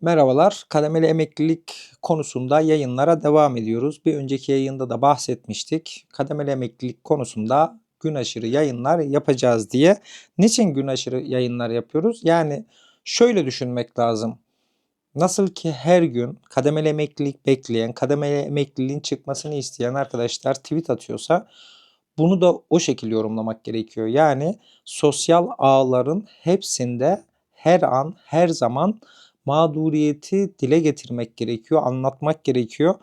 Merhabalar, kademeli emeklilik konusunda yayınlara devam ediyoruz. Bir önceki yayında da bahsetmiştik. Kademeli emeklilik konusunda gün aşırı yayınlar yapacağız diye. Niçin gün aşırı yayınlar yapıyoruz? Yani şöyle düşünmek lazım. Nasıl ki her gün kademeli emeklilik bekleyen, kademeli emekliliğin çıkmasını isteyen arkadaşlar tweet atıyorsa bunu da o şekilde yorumlamak gerekiyor. Yani sosyal ağların hepsinde her an, her zaman mağduriyeti dile getirmek gerekiyor, anlatmak gerekiyor.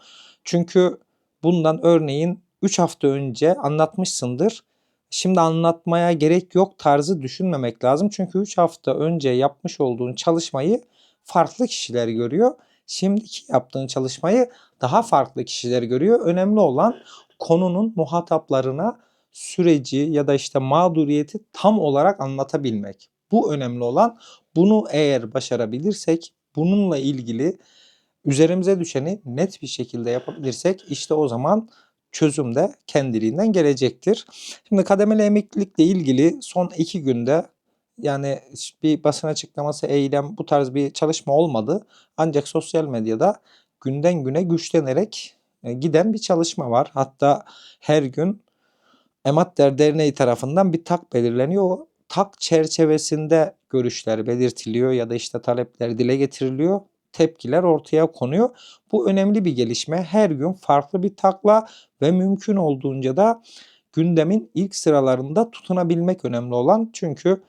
Çünkü bundan örneğin 3 hafta önce anlatmışsındır. Şimdi anlatmaya gerek yok tarzı düşünmemek lazım. Çünkü 3 hafta önce yapmış olduğun çalışmayı farklı kişiler görüyor. Şimdiki yaptığın çalışmayı daha farklı kişiler görüyor. Önemli olan konunun muhataplarına süreci ya da işte mağduriyeti tam olarak anlatabilmek. Bu önemli olan. Bunu eğer başarabilirsek, bununla ilgili üzerimize düşeni net bir şekilde yapabilirsek işte o zaman çözüm de kendiliğinden gelecektir. Şimdi kademeli emeklilikle ilgili son iki günde yani bir basın açıklaması, eylem bu tarz bir çalışma olmadı. Ancak sosyal medyada günden güne güçlenerek e, giden bir çalışma var. Hatta her gün Ematler Derneği tarafından bir tak belirleniyor. O tak çerçevesinde görüşler belirtiliyor ya da işte talepler dile getiriliyor. Tepkiler ortaya konuyor. Bu önemli bir gelişme. Her gün farklı bir takla ve mümkün olduğunca da gündemin ilk sıralarında tutunabilmek önemli olan. Çünkü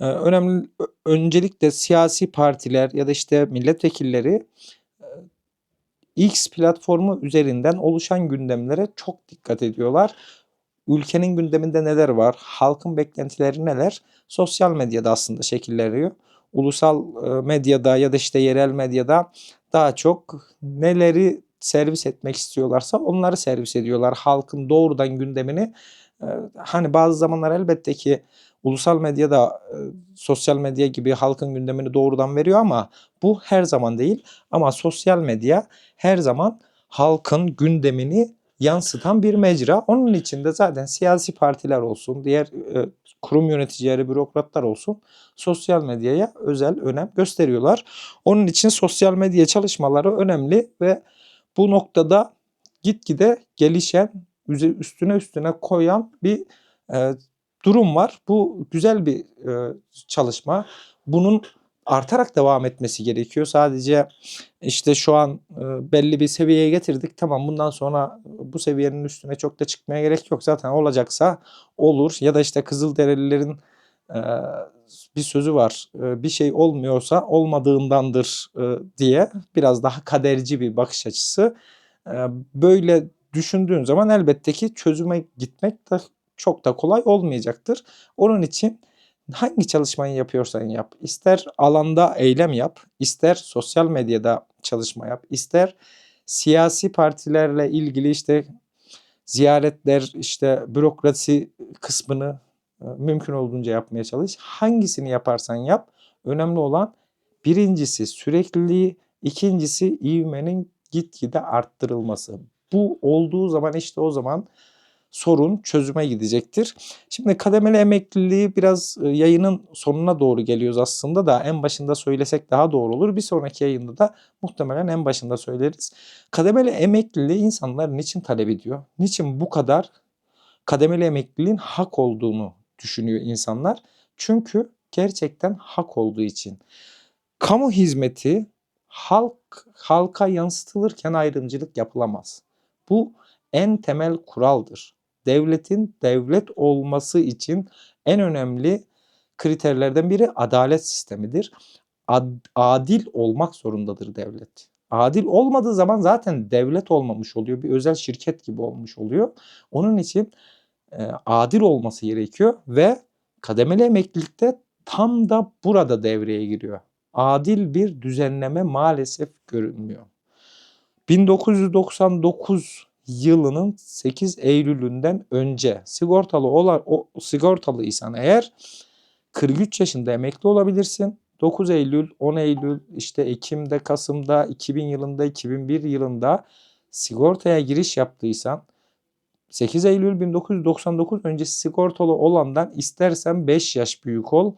e, önemli öncelikle siyasi partiler ya da işte milletvekilleri e, X platformu üzerinden oluşan gündemlere çok dikkat ediyorlar ülkenin gündeminde neler var, halkın beklentileri neler sosyal medyada aslında şekilleniyor. Ulusal medyada ya da işte yerel medyada daha çok neleri servis etmek istiyorlarsa onları servis ediyorlar. Halkın doğrudan gündemini hani bazı zamanlar elbette ki ulusal medyada sosyal medya gibi halkın gündemini doğrudan veriyor ama bu her zaman değil. Ama sosyal medya her zaman halkın gündemini yansıtan bir mecra. Onun içinde zaten siyasi partiler olsun, diğer e, kurum yöneticileri, bürokratlar olsun sosyal medyaya özel önem gösteriyorlar. Onun için sosyal medya çalışmaları önemli ve bu noktada gitgide gelişen, üstüne üstüne koyan bir e, durum var. Bu güzel bir e, çalışma. Bunun artarak devam etmesi gerekiyor. Sadece işte şu an e, belli bir seviyeye getirdik. Tamam bundan sonra bu seviyenin üstüne çok da çıkmaya gerek yok. Zaten olacaksa olur. Ya da işte Kızılderililerin e, bir sözü var. E, bir şey olmuyorsa olmadığındandır diye biraz daha kaderci bir bakış açısı. Böyle düşündüğün zaman elbette ki çözüme gitmek de çok da kolay olmayacaktır. Onun için hangi çalışmayı yapıyorsan yap. İster alanda eylem yap, ister sosyal medyada çalışma yap, ister siyasi partilerle ilgili işte ziyaretler, işte bürokrasi kısmını e, mümkün olduğunca yapmaya çalış. Hangisini yaparsan yap. Önemli olan birincisi sürekliliği, ikincisi ivmenin gitgide arttırılması. Bu olduğu zaman işte o zaman sorun çözüme gidecektir. Şimdi kademeli emekliliği biraz e, yayının sonuna doğru geliyoruz aslında da en başında söylesek daha doğru olur. Bir sonraki yayında da muhtemelen en başında söyleriz. Kademeli emekliliği insanlar niçin talep ediyor? Niçin bu kadar kademeli emekliliğin hak olduğunu düşünüyor insanlar? Çünkü gerçekten hak olduğu için. Kamu hizmeti halk halka yansıtılırken ayrımcılık yapılamaz. Bu en temel kuraldır devletin devlet olması için en önemli kriterlerden biri adalet sistemidir. Ad, adil olmak zorundadır devlet. Adil olmadığı zaman zaten devlet olmamış oluyor. Bir özel şirket gibi olmuş oluyor. Onun için e, adil olması gerekiyor ve kademeli emeklilikte tam da burada devreye giriyor. Adil bir düzenleme maalesef görünmüyor. 1999 yılının 8 Eylül'ünden önce sigortalı olan o sigortalıysan eğer 43 yaşında emekli olabilirsin. 9 Eylül, 10 Eylül, işte Ekim'de, Kasım'da, 2000 yılında, 2001 yılında sigortaya giriş yaptıysan 8 Eylül 1999 öncesi sigortalı olandan istersen 5 yaş büyük ol.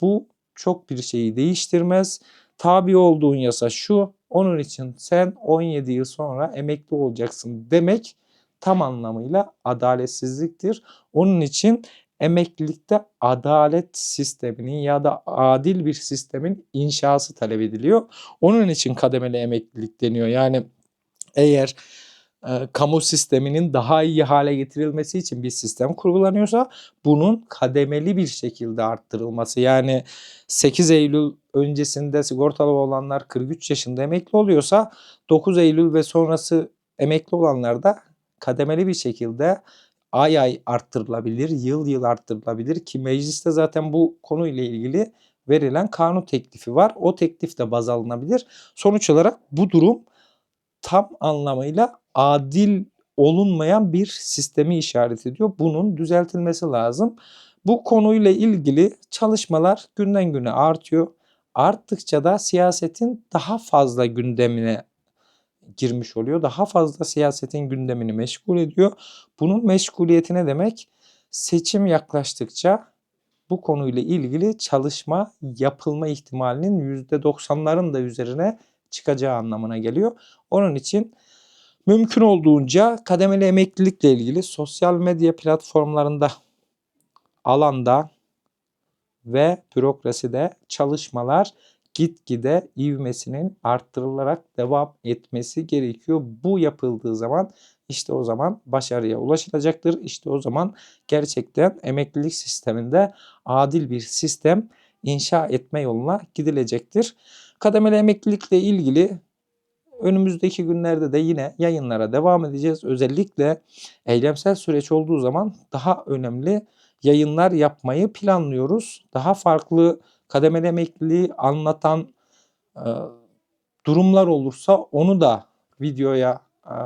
Bu çok bir şeyi değiştirmez. tabi olduğun yasa şu. Onun için sen 17 yıl sonra emekli olacaksın demek tam anlamıyla adaletsizliktir. Onun için emeklilikte adalet sisteminin ya da adil bir sistemin inşası talep ediliyor. Onun için kademeli emeklilik deniyor. Yani eğer e, kamu sisteminin daha iyi hale getirilmesi için bir sistem kurgulanıyorsa bunun kademeli bir şekilde arttırılması. Yani 8 Eylül öncesinde sigortalı olanlar 43 yaşında emekli oluyorsa 9 Eylül ve sonrası emekli olanlar da kademeli bir şekilde ay ay arttırılabilir, yıl yıl arttırılabilir ki mecliste zaten bu konuyla ilgili verilen kanun teklifi var. O teklif de baz alınabilir. Sonuç olarak bu durum tam anlamıyla adil olunmayan bir sistemi işaret ediyor. Bunun düzeltilmesi lazım. Bu konuyla ilgili çalışmalar günden güne artıyor. Arttıkça da siyasetin daha fazla gündemine girmiş oluyor. Daha fazla siyasetin gündemini meşgul ediyor. Bunun meşguliyeti ne demek? Seçim yaklaştıkça bu konuyla ilgili çalışma yapılma ihtimalinin %90'ların da üzerine çıkacağı anlamına geliyor. Onun için mümkün olduğunca kademeli emeklilikle ilgili sosyal medya platformlarında alanda ve bürokraside çalışmalar gitgide ivmesinin arttırılarak devam etmesi gerekiyor. Bu yapıldığı zaman işte o zaman başarıya ulaşılacaktır. İşte o zaman gerçekten emeklilik sisteminde adil bir sistem inşa etme yoluna gidilecektir. Kademeli emeklilikle ilgili önümüzdeki günlerde de yine yayınlara devam edeceğiz. Özellikle eylemsel süreç olduğu zaman daha önemli yayınlar yapmayı planlıyoruz. Daha farklı kademeli emekliliği anlatan e, durumlar olursa onu da videoya e,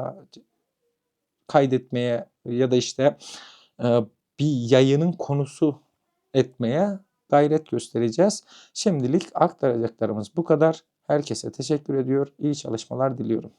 kaydetmeye ya da işte e, bir yayının konusu etmeye gayret göstereceğiz. Şimdilik aktaracaklarımız bu kadar. Herkese teşekkür ediyor. İyi çalışmalar diliyorum.